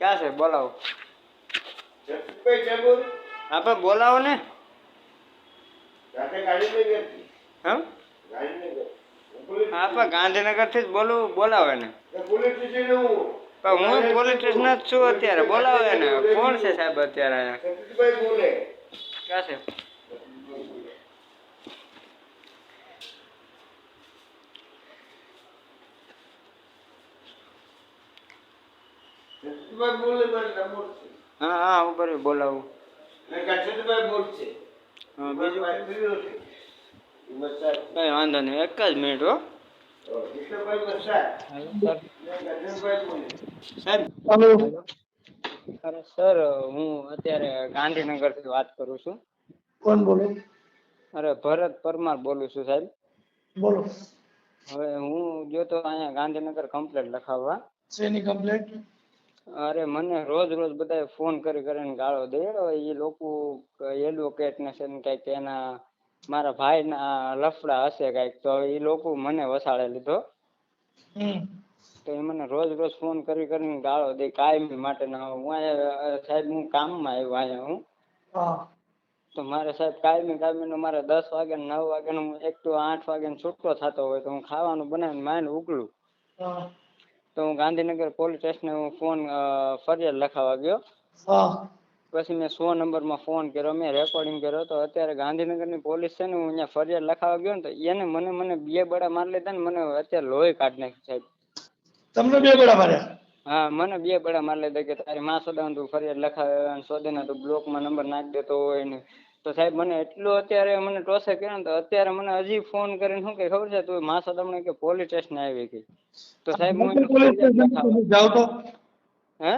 ક્યાં છે? બોલાવો. હા પણ બોલાવો ને. હું? પણ ગાંધીનગરથી જ બોલવું બોલાવે ને પણ હું પોલીસ સ્ટેશન જ છું અત્યારે. બોલાવે ને કોણ છે સાહેબ અત્યારે અહીંયા? ક્યાં છે? જગદીશભાઈ બોલે મારો નંબર છે હા હા બોલાવું. હા મસાજ કઈ વાંધો નહીં એક જ મિનિટ હો. સર હું અત્યારે ગાંધીનગરથી વાત કરું છું. કોણ બોલો? અરે ભરત પરમાર બોલું છું સાહેબ. બોલો. હવે હું જો તો અહીંયા ગાંધીનગર કમ્પ્લેટ લખાવવા. શેની કમ્પ્લેટ? અરે મને રોજ રોજ બધા ફોન કરી કરીને ગાળો દે એ લોકો એડવોકેટ ને છે ને કંઈક એના મારા ભાઈના લફડા હશે કંઈક તો એ લોકો મને વસાડે લીધો. તો એ મને રોજ રોજ ફોન કરી કરીને ગાળો દે કાયમી માટે ના હું અહીંયા સાહેબ હું કામમાં આવ્યો અહીંયા હું. તો મારે સાહેબ કાયમી કાયમીનો મારે દસ વાગે નવ વાગે હું એક તો આઠ વાગે છૂટકો થતો હોય તો હું ખાવાનું બનાવીને માંડ ઉકલું તો હું ગાંધીનગર પોલીસ સ્ટેશને હું ફોન ફરિયાદ લખાવા ગયો. પછી મેં સો નંબરમાં ફોન કર્યો મેં રેકોર્ડિંગ કર્યો. તો અત્યારે ગાંધીનગરની પોલીસ છે ને હું અહીંયા ફરિયાદ લખાવા ગયો ને તો એને મને મને બે બડા મારી લીધા ને મને અત્યારે લોહી કાઢી નાખી સાહેબ. તમને બે ગોળા માર્યા? હા મને બે બડા મારી લીધા કે તારી માં સોદાને તું ફરિયાદ લખાવે અને સોદેને તું બ્લોકમાં નંબર નાખી દેતો હોય ને. તો સાહેબ મને એટલું અત્યારે મને ટોસે કર્યો ને તો અત્યારે મને હજી ફોન કરીને શું કે ખબર છે તું માં સોદામને કે પોલીસ સ્ટેશન આવી ગઈ. તો સાહેબ હું પોલીસ સ્ટેશન જાવ તો. હે?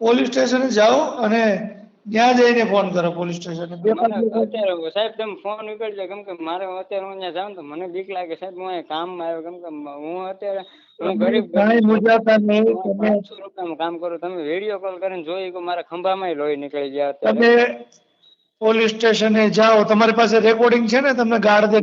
પોલીસ સ્ટેશન જાઓ અને ત્યાં જઈને ફોન કરો પોલીસ સ્ટેશન બે પાંચ અત્યારે સાહેબ તમે ફોન ઉપાડજો. કેમ કે મારે અત્યારે હું ત્યાં જાઉં તો મને બીક લાગે. સાહેબ હું અહીં કામમાં આવ્યો કેમ કે હું અત્યારે હું ગરીબ પાંચસો રૂપિયામાં કામ કરું. તમે વીડિયો કોલ કરીને જોઈ કે મારા ખંભામાં લોહી નીકળી ગયા અત્યારે? પોલીસ સ્ટેશને જાઓ. તમારી પાસે રેકોર્ડિંગ છે ને? તમને ગાર્ડ દે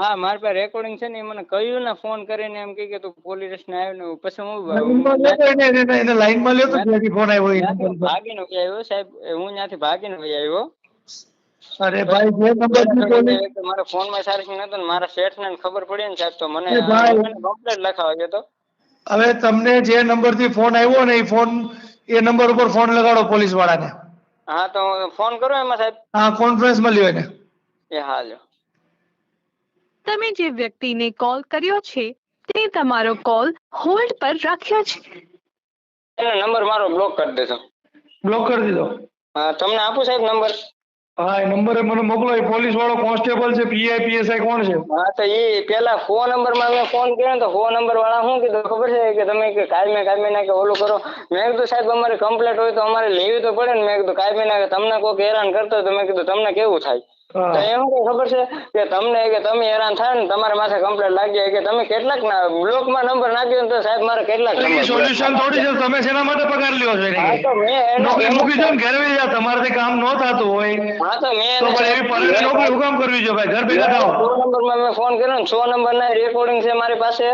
હા. મારી પાસે રેકોર્ડિંગ છે ને એ મને કહ્યું ને ફોન કરીને એમ કે તું પોલીસ સ્ટેશન આવ્યો ને પછી હું એને લાઈનમાં લ્યો તો જ્યાંથી ફોન આવ્યો ત્યાંથી નંબર. ભાગીને આવ્યો સાહેબ. હું ત્યાંથી ભાગીને આવ્યો. અરે ભાઈ જે પોલીસ મારા ફોનમાં ચાર્જિંગ નતો ને મારા શેઠ ને ખબર પડી ને સાહેબ તો મને. કમ્પ્લેટ લખાવા ગયો તો. હવે તમને જે નંબરથી ફોન આવ્યો ને એ ફોન એ નંબર ઉપર ફોન લગાડો પોલીસ વાળાને હા તો ફોન કરો એમાં સાહેબ? હા કોન્ફરન્સમાં લ્યો એને. એ હાલ્યો તમે જે વ્યક્તિને કોલ કર્યો છે તે તમારો કોલ હોલ્ડ પર રાખ્યો છે? એનો નંબર મારો બ્લોક કરી દેજો. બ્લોક કરી દીધો? હા તમને આપું સાહેબ નંબર? હા, એ નંબર મને મોકલો. એ પોલીસ વાળો કોન્સ્ટેબલ છે પીઆઈ પીએસઆઈ કોણ છે? હા, તો એ પેલા ફોન નંબરમાં મેં ફોન કર્યો તો ફોન નંબર વાળા શું કીધું? ખબર છે કે તમે કે કાયમે કાયમે ના કે ઓલું કરો? મેં કીધું, સાહેબ, અમારે કમ્પ્લેટ હોય તો અમારે લેવી તો પડે ને. મેં કીધું, કાયમે ના કે તમને કોઈ હેરાન કરતો તો મેં કીધું, તમને કેવું થાય? તો એમ કે ખબર છે કે તમને કે તમે હેરાન થાય ને તમારા માથે કમ્પ્લેટ લાગી જાય કે તમે કેટલાક ના બ્લોકમાં નંબર નાખ્યો ને તો સાહેબ મારે કેટલાક સોલ્યુશન થોડી છે તમે શેના માટે પગાર લ્યો છો તો મેં નોકરી એમ મૂકી દો ને ઘરે બેસી જાઓ. તમારાથી કામ ન થતું હોય. હા તો મેં તો પણ એવી પરત નોકરી હું કામ કરવી છે ભાઈ ઘર ભેગા થાઓ. સો નંબરમાં મેં ફોન કર્યો ને સો નંબર ના રેકોર્ડિંગ છે મારી પાસે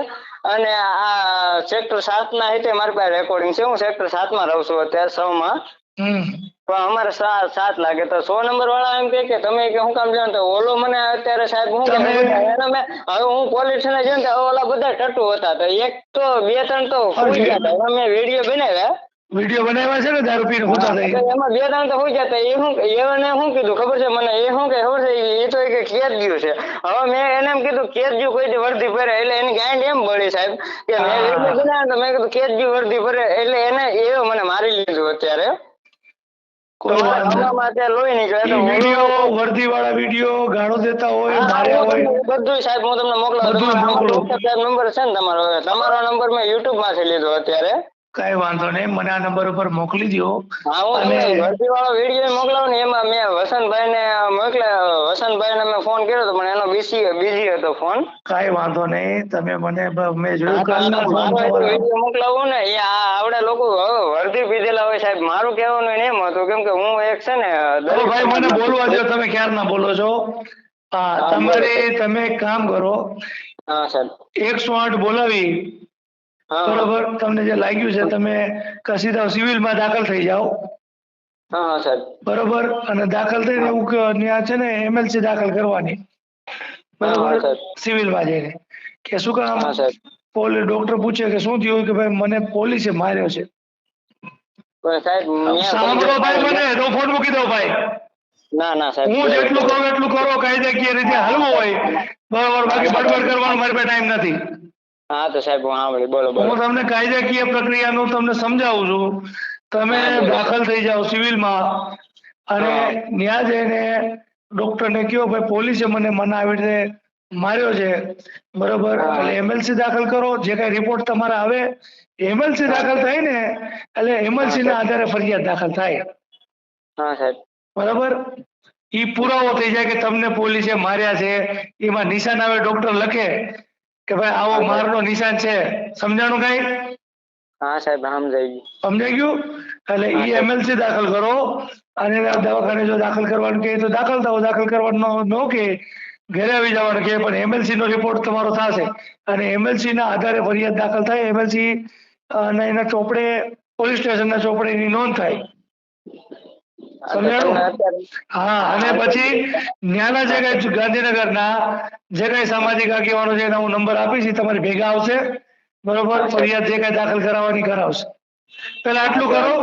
અને આ સેક્ટર સાત ના હેઠે મારી પાસે રેકોર્ડિંગ છે. હું સેક્ટર સાતમાં રહું છું અત્યારે સૌ માં પણ અમારે સાત લાગે. તો સો નંબર વાળા એમ કે તમે કે હું કામ જાણતો તો ઓલો મને અત્યારે સાહેબ હું કે તમે- એને મેં હવે હું પોલીસ ને જોઈને તો ઓલા બધા ટટુ હતા. તો એક તો બે ત્રણ તો અમે વીડિયો બનાવ્યા. વીડિયો બનાવ્યા છે ને દારૂ પીને હોતા થઈ એમાં બે ત્રણ તો હોઈ ગયા એ શું એને શું કીધું ખબર છે મને? એ શું કે ખબર છે? એ તો એક કેદ ગયું છે. હવે મેં એને એમ કીધું ગયું કોઈ વર્દી ભરે એટલે એની ગાંડ એમ બળી સાહેબ. કે મેં વીડિયો બનાવ્યો તો મેં કીધું કેદજ્યું વર્દી ભરે એટલે એને એ મને મારી લીધું અત્યારે. મારા નીકળે વીડિયો ગાળો દેતા હોય હા, હોય. તમને સાહેબ હું તમને મોકલાવું તમારો મોકલો. સાહેબ નંબર છે ને તમારો? તમારો નંબર મેં યુટ્યુબમાંથી લીધો અત્યારે. કઈ વાંધો નહીં મને આ નંબર ઉપર મોકલી દો અને- ભરતી વાળો વીડિયો મોકલાવું ને એમાં મેં વસંતભાઈ ને મોકલ્યા વસંતભાઈ ને મેં ફોન કર્યો હતો પણ એનો બીસી બીજી હતો ફોન કઈ વાંધો નહીં તમે મને મેં જોયું કાલના ફોન વીડિયો મોકલાવું ને એ આ આવડા લોકો વર્ધી પીધેલા હોય સાહેબ મારું કહેવાનું એમ હતું કેમ કે હું એક છે ને ભાઈ મને બોલવા દો તમે ક્યાર ના બોલો છો? હા તમારે તમે એક કામ કરો. હા સાહેબ. એકસો આઠ બોલાવી. બરોબર તમને જે લાગ્યું છે તમે કસીદાવ સિવિલમાં દાખલ થઈ જાઓ. હા સાહેબ. બરોબર? અને દાખલ થઈને એવું ત્યાં છે ને એમએલસી દાખલ કરવાની. બરોબર? સિવિલમાં જઈને. કે શું કામ? પોલીસ ડોક્ટર પૂછે કે શું થયું? કે ભાઈ મને પોલીસે માર્યો છે. સાંભળો ભાઈ મને. તો ફોન મૂકી દો ભાઈ. ના ના સાહેબ. હું જેટલું કહું એટલું કરો. કાયદાકીય રીતે હાલવું હોય. બરોબર? બાકી બડબડ કરવાનો મારી પાસે ટાઈમ નથી. હા તો સાહેબ હું સાંભળી. બોલો બોલો. હું તમને કાયદાકીય પ્રક્રિયાનું તમને સમજાવું છું. તમે દાખલ થઈ જાઓ સિવિલમાં. અને. ત્યાં જઈને ડોક્ટરને કહો ભાઈ પોલીસે મને મને આવી રીતે માર્યો છે. બરોબર? એટલે એમએલસી દાખલ કરો. જે કઈ રિપોર્ટ તમારા આવે એમએલસી દાખલ થાય ને એટલે એમએલસી ના આધારે ફરિયાદ દાખલ થાય. હા સાહેબ. બરાબર? ઈ પુરાવો થઈ જાય કે તમને પોલીસે માર્યા છે. એમાં નિશાન આવે ડોક્ટર લખે. કે ભાઈ આવો મારનો નિશાન છે. સમજાણું કઈ? હા સાહેબ સમજાઈ ગયું. સમજાઈ ગયું? એટલે ઈ એમએલસી દાખલ કરો. અને દવાખાને જો દાખલ કરવાનું કે તો દાખલ થાવ દાખલ કરવાનું ન કે ઘરે આવી જવાનું કે પણ એમએલસી નો રિપોર્ટ તમારો થશે. અને એમએલસી ના આધારે ફરિયાદ દાખલ થાય. એમએલસી અને એના ચોપડે પોલીસ સ્ટેશન ના ચોપડે એની નોંધ થાય. હા, અને પછી ન્યાના જે કઈ ગાંધીનગરના જે કઈ સામાજિક આગેવાનો છે એના હું નંબર આપીશ ઈ તમારી ભેગા આવશે. બરોબર? ફરિયાદ જે કઈ દાખલ કરાવવાની કરાવશે. પેલા આટલું કરો.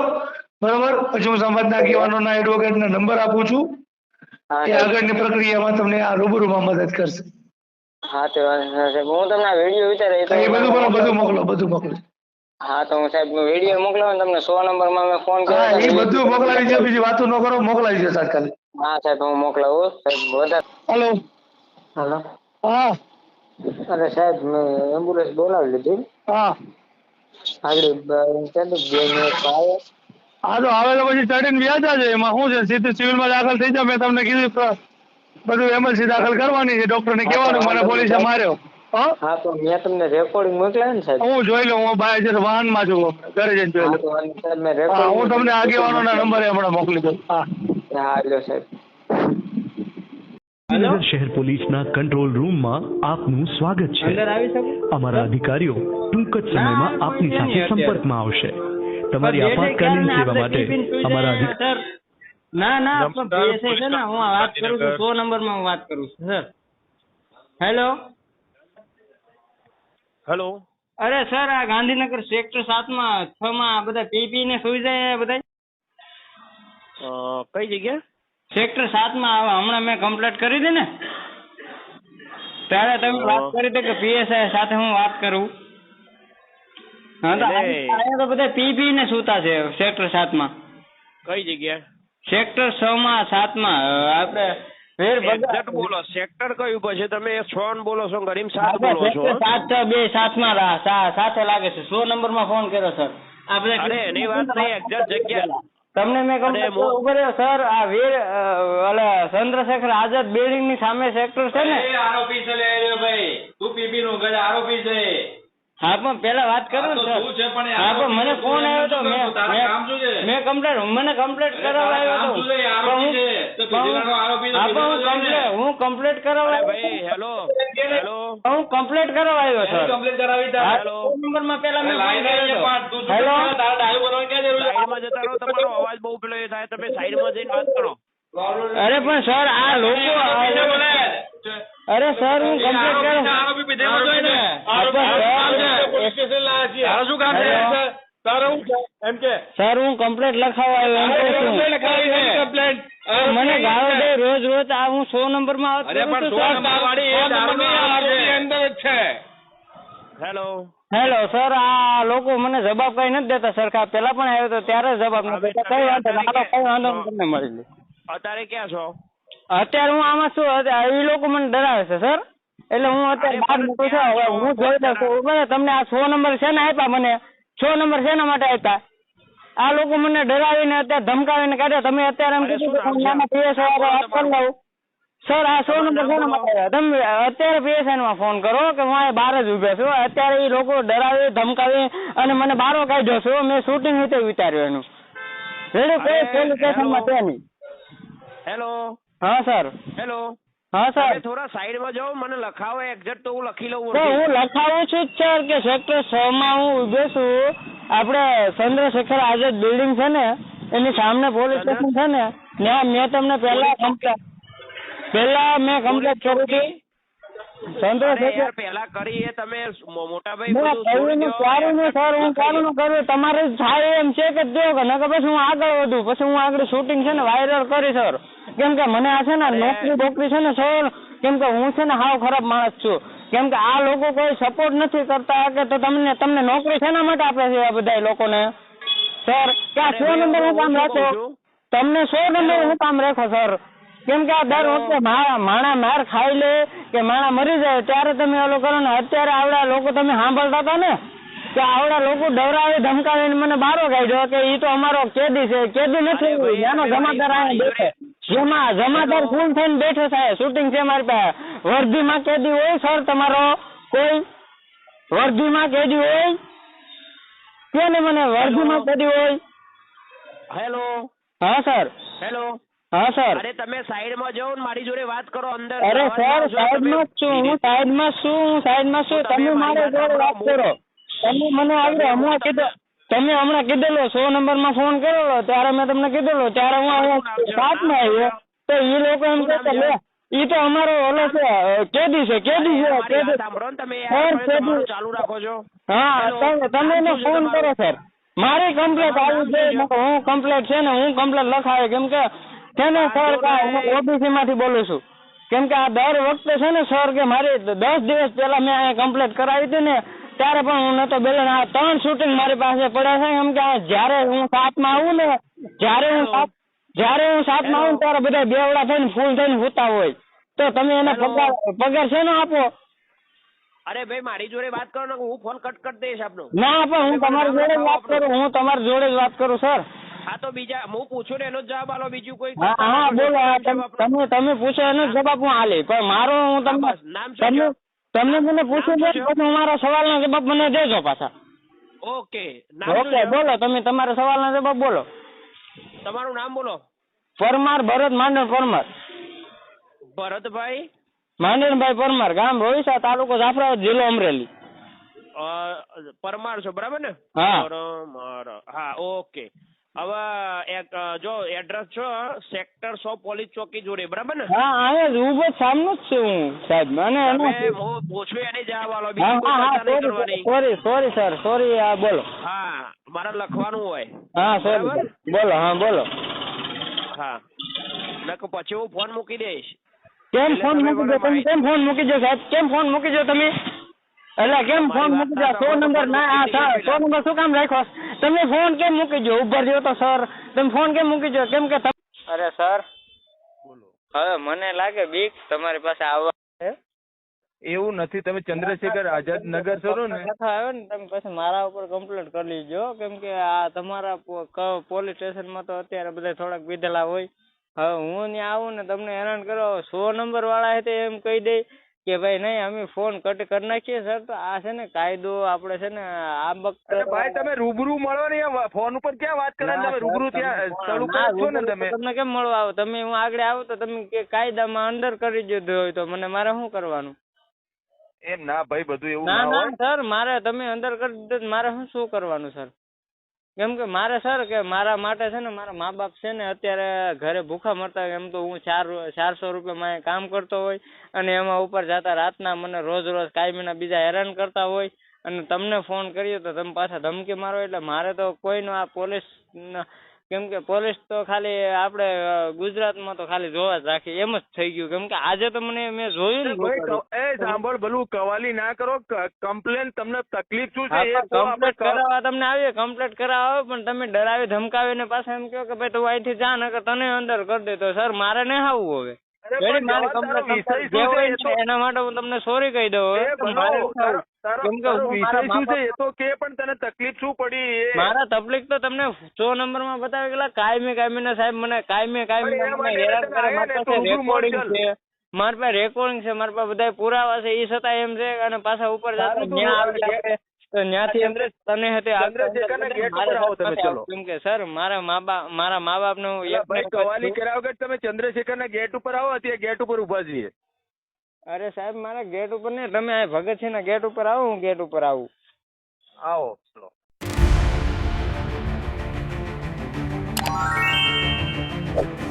બરોબર? પછી હું સમાજના આગેવાનોના એડવોકેટના નંબર આપું છું. એ આગળની પ્રક્રિયામાં તમને આ રૂબરૂમાં મદદ કરશે. હા તે વાત હું તમને વીડિયો વિચારે બધું બધું મોકલો બધું મોકલો. હા તો હું સાહેબ વીડિયો મોકલાવો ને તમને સો નંબરમાં મેં ફોન કર્યો એ બધું મોકલાવી દો બીજી વાતો ન કરો મોકલાવી દો તાત્કાલિક હા સાહેબ હું મોકલાવું. સાહેબ વધારે હેલો હેલો હા. અરે સાહેબ મેં એમ્બ્યુલન્સ બોલાવી લીધી. હા. આગળ બે મિનિટ આવે હા તો આવે તો પછી ચડીને વ્યાજા છે એમાં શું છે? સીધું સિવિલમાં દાખલ થઈ જાવ મેં તમને કીધું બધું એમએલસી દાખલ કરવાની છે. ડોક્ટરને કહેવાનું મને પોલીસે માર્યો. હા? હા તો મેં તમને રેકોર્ડિંગ મોકલાય ને સાહેબ. હું જોઈ લઉં હું બહાર જઈને વાહનમાં છું. ઘરે જઈને જોઈ લઉં. હા તમને આગેવાનોના નંબર હમણાં મોકલી દઉં. હા. હા લ્યો સાહેબ. ગાંધીનગર શહેર પોલીસના કંટ્રોલ રૂમમાં આપનું સ્વાગત છે. અમારા અધિકારીઓ ટૂંક જ સમયમાં આપની સાથે સંપર્કમાં આવશે. તમારી આપાતકાલીન સેવા માટે અમારા ના ના પણ PSI છે ને હું વાત કરું છું સો નંબરમાં હું વાત કરું છું સર. હેલો? હેલો. અરે સર આ ગાંધીનગર સેક્ટર સાતમાં છ માં બધા પીપી ને સુઈ જાય બધા કઈ જગ્યા? સેક્ટર સાતમાં આવે. હમણાં મેં કમ્પ્લીટ કરી હતી ને. ત્યારે તમે વાત કરી હતી કે પીએસઆઈ સાથે હું વાત કરું. હા તો અહીંયા તો બધા પીપી ને સુતા છે સેક્ટર સાતમાં કઈ જગ્યા? સેક્ટર છ માં સાતમાં આપણે વીર એક્ઝેક્ટ બોલો. સેક્ટર કયું પછી તમે છ બોલો છો ગરીમ સાત બોલો છો સાત છ બે સાતમાં રા- સાથે લાગે છે. સો નંબરમાં ફોન કર્યો સર. આપણે અરે એની વાત નહીં એક્ઝેક્ટ જગ્યા. તમને મેં કહું ઊભો રહ્યો સર આ વીર ઓલા ચંદ્રશેખર આઝાદ બિલ્ડિંગની સામે સેક્ટર છે ને? આરોપી છે ભાઈ. તું પીપી નું ગળે આરોપી છે. હા પણ પેલા વાત કરું તો તું સર હા પણ મને ફોન આવ્યો તો મેં? મેં કમ્પ્લેટ મને કમ્પ્લેટ કરાવવા આવ્યો કામ તો શું છે? એ આરોપી છે. તો પીધેલાનો આરોપી તો હા પણ કમ્પ્લેટ હું કમ્પ્લેટ કરાવવા ભાઈ તો. હેલો હેલો હું કમ્પ્લેટ કરાવવા આવ્યો સર complaint કરાવી તારે. હેલો. નંબરમાં પેલા મેં ફોન કર્યો હતો. તું હેલો? તારે ડાયો કરવાની ક્યાં જરૂર છે? સાઈડમાં જતા રહો તમારો અવાજ બહુ પેલો એ થાય તમે સાઈડમાં જઈને વાત કરો અરે પણ સર આ લોકો. અરે સર હું કમ્પ્લેટ કરું. આરોપી પીધેલો જ ને. આરોપી સર, સ્ટેશન લાયા છીએ. તારું શું કામ છે? હેલો. હું એમ કે? સર હું કમ્પ્લેટ લખાવવા આવ્યો એમ કહું છું. complaint. મને ગાળો દે રોજ રોજ આ હું સો નંબરમાં અરે પણ સો નંબર વાળી એ આરોપી અંદર જ છે. હેલો. હેલો સર આ લોકો મને જવાબ કઈ નથી દેતા. સરખા પેલા પણ આવ્યો તો ત્યારે જવાબ નથી કઈ વાંધો નહીં, કઈ વાંધો તમને મળી અત્યારે ક્યાં છો? અત્યારે હું આમાં શું એ લોકો મને ડરાવે છે સર. એટલે હું અત્યારે બહાર નીકળું છું હવે હું જોઈ લઉં છું. બરાબર, તમને આ સો નંબર છે ને આપ્યા મને? સો નંબર શેના માટે આપ્યા? આ લોકો મને ડરાવીને અત્યારે ધમકાવીને કાઢ્યા. તમે અત્યારે એમ કીધું કે હું નાના પીએસ વાળા વાત કરી લઉં. સર આ સો નંબર શેના માટે આવ્યા તમે અત્યારે પીએસઆઈ માં ફોન કરો કે હું અહીંયા બહાર જ ઉભ્યો છું. અત્યારે એ લોકો ડરાવી ધમકાવી અને મને બારો કાઢ્યો છું મેં શૂટિંગ રીતે વિચાર્યું એનું. રેડી કોઈ પોલીસ સ્ટેશનમાં હેલો. છે નહીં. હેલો. હા સર. હેલો. હા સર. થોડા થોડા સાઈડમાં જાઓ મને લખાવો એક્ઝેક્ટ તો હું લખી લઉં હું લખાવું છું જ સર કે સેક્ટર છ માં હું ઊભો છું. આપણે ચંદ્રશેખર આઝાદ બિલ્ડિંગ છે ને એની સામે પોલીસ સ્ટેશન છે ને ત્યાં મેં તમને પહેલા કમ્પ્લેટ પહેલા મેં કમ્પ્લેટ કરી હતી ચંદ્રશેખર કરી તમે મોટાભાઈ તમારે થાય એમ છે કે જો કે નકર પછી હું આગળ વધું પછી હું આગળ શૂટિંગ છે ને વાયરલ કરી સર કેમ કે મને આ છે ને. નોકરી બોકરી છે ને સર કેમ કે હું છે ને હાવ ખરાબ માણસ છું. કેમ કે આ લોકો કોઈ સપોર્ટ નથી કરતા કે તો તમને તમને નોકરી શેના માટે આપે છે આ બધા લોકોને? સર કે આ સો નંબર હું કામ રાખો? તમને સો નંબર હું કામ રાખો સર કેમ કે આ દર વખતે મા- માણા માર ખાઈ લે કે માણા મરી જાય ત્યારે તમે ઓલો કરો ને અત્યારે આવડા લોકો તમે સાંભળતા હતા ને? કે આવડા લોકો ડરાવી ધમકાવીને મને બારો કાઢ્યો કે ઈ તો અમારો કેદી છે કેદી નથી ભાઈ, જમાદાર બેઠે. જેમાં જમાદાર ફૂલ થઈને બેઠો સાહેબ શૂટિંગ છે મારી પાસે. વર્ધીમાં કેદી હોય સર તમારો? કોઈ? વર્ધીમાં કેદી હોય? કે મને? વર્ધીમાં કેદી હોય? હેલો હા સર. હેલો હા સર. અરે તમે સાઈડમાં જાઓ ને મારી જોડે વાત કરો અંદર. અરે સર સાઈડમાં જ છું હું સાઈડમાં છું હું સાઈડમાં છું. તમે મારી જોડે વાત કરો. તમે મને આગળ હમણાં કીધું તમે હમણાં કીધેલો સો નંબરમાં ફોન કરેલો ત્યારે મેં તમને કીધેલો ત્યારે હું સાતમાં આવ્યો. તો એ લોકો એમ કે લે ઈ તો અમારો ઓલો છે કેદી છે કેદી છે કેદી સાંભળો તમે ચાલુ રાખો છો. હા તમે એને ફોન કરો? સર. મારી કમ્પ્લેટ આવી છે છે? હું કમ્પ્લેટ છે ને હું કમ્પ્લેટ લખાવે કેમ કે છે ને સર હું ઓબીસી માંથી બોલું છું. કેમ કે આ દર વખતે છે ને સર કે મારી દસ દિવસ પહેલા મેં અહીંયા કમ્પ્લેટ કરાવી હતી ને ત્યારે પણ હું નતો બેલેન્સ આ ત્રણ શૂટિંગ મારી પાસે પડ્યા છે. કેમ કે જ્યારે હું સાતમાં આવું ને જ્યારે હું સાત જ્યારે હું સાતમાં આવું ત્યારે બધા બેવડા થઈને ફૂલ થઈને હુતા હોય. તો તમે એને પગાર પગાર છે ને આપો? અરે ભાઈ મારી જોડે વાત કરો ને હું ફોન કટ કરી દઈશ આપનો. ના પણ હું તમારી જોડે વાત કરું હું તમારી જોડે જ વાત કરું સર. હા તો બીજા હું પૂછું ને એનો જવાબ આલો બીજું કોઈ? હા હા બોલો તમ-. તમે પૂછો એનો જવાબ હું આલે. પણ મારો હું તમને નામ શું તમને મને પૂછું દે? પછી મારા સવાલના જવાબ મને દેજો પાછા. ઓકે ઓકે બોલો તમે તમારા સવાલના જવાબ બોલો. તમારું નામ બોલો. પરમાર ભરત માંડણ પરમાર. ભરતભાઈ? માંડણભાઈ પરમાર ગામ રોઈસા તાલુકો જાફરાબાદ જિલ્લો અમરેલી. પરમાર છો બરાબર ને? હા. હા ઓકે. હવે જો એડ્રેસ છો સેક્ટર સો પોલીસ ચોકી જોડે બરાબર ને? હા અહીંયા જ ઊભો સામનો જ છું હું સાહેબ. મને હું પૂછું એને જવાબ આલો બીજી કરવાની. સોરી સોરી સર સોરી આ બોલો. હા મારે લખવાનું હોય. હા સોરી બોલો હા બોલો. હા. નક પછી હું ફોન મૂકી દઈશ. કેમ ફોન મૂકી દો? તમે કેમ ફોન મૂકી દો સાહેબ? કેમ ફોન મૂકી દો તમે? એટલે કેમ ફોન મૂકી દો? સો નંબર ના આ સો નંબર શું કામ રાખ્યો? તમે ફોન કેમ મૂકી દો ઉભર રહ્યો તો સર તમે ફોન કેમ મૂકી દો કેમ કે અરે સર હવે મને લાગે બીક તમારી પાસે આવવા એવું નથી. તમે ચંદ્રશેખર આઝાદ નગર છો ને? કથા આવે ને તમે પછી મારા ઉપર કમ્પ્લેન્ટ કરી લેજો. કેમ કે આ તમારા પોલીસ સ્ટેશનમાં તો અત્યારે બધા થોડાક પીધેલા હોય. હવે હું ત્યાં આવું ને તમને હેરાન કરો. સો નંબર વાળા હે તે એમ કહી દે. કે ભાઈ નહીં અમે ફોન કટ કરી નાખીએ સર તો આ છે ને કાયદો આપણે છે ને આ વખતે ભાઈ તમે રૂબરૂ મળો ને ફોન ઉપર ક્યાં વાત કરે તમે રૂબરૂ ત્યાં સ્થળ ઉપર છો ને તમે? તમને કેમ મળવા આવો? તમે હું આગળ આવો તો તમે કે કાયદામાં અંદર કરી દીધો હોય તો મને મારે શું કરવાનું? એમ ના ભાઈ બધું એવું ના ના સર મારે તમે અંદર કરી દીધો મારે શું શું કરવાનું સર? કેમ કે મારે સર કે મારા માટે છે ને મારા મા બાપ છે ને અત્યારે ઘરે ભૂખા મરતા હોય, એમ તો હું ચાર ચારસો રૂપિયામાં કામ કરતો હોય અને એમાં ઉપર જતા રાતના મને રોજ રોજ કાયમીના બીજા હેરાન કરતા હોય અને તમને ફોન કર્યો તો તમે પાછા ધમકી મારો, એટલે મારે તો કોઈનો આ પોલીસ કેમ કે પોલીસ તો ખાલી આપણે ગુજરાત ગુજરાતમાં તો ખાલી જોવા જ રાખી એમ જ થઈ ગયું. કેમ કે આજે તો મને મેં જોયું ને એ સાંભળ ભલું કવાલી ના કરો કમ્પ્લેન તમને તકલીફ શું છે કમ્પ્લેટ કરાવવા તમને આવીએ કમ્પ્લેટ કરાવવા આવે પણ તમે ડરાવી ધમકાવીને પાછા એમ કહો કે ભાઈ તું અહીંથી જા નકર તને અંદર કરી દે. તો સર મારે નહીં આવવું હવે. મારે જે છે એના માટે હું તમને સોરી કહી દઉં કેમ કે હું વિષય મારા શું છે એ તો કે પણ તને તકલીફ શું પડી મારા તકલીફ તો તમને સો નંબરમાં બતાવી ગયેલા કાયમી કાયમી ના સાહેબ મને કાયમી કાયમી હેરાન કરે મારી પાસે રેકોર્ડિંગ છે મારી પાસે રેકોર્ડિંગ છે મારી પાસે બધા પુરાવા છે એ છતાં એમ છે અને પાછા ઉપર જતા આવે તો ત્યાંથી અંદર તને હતે કેમ કે સર મારા મા બાપ મારા મા બાપનું કવાલી કર્યા કે તમે ચંદ્રશેખર ના ગેટ ઉપર આવો અત્યારે ગેટ ઉપર ઊભા છીએ? અરે સાહેબ મારા ગેટ ઉપર ને તમે આ ભગતસિંહ ના ગેટ ઉપર આવો હું ગેટ ઉપર આવું. આવો Thank.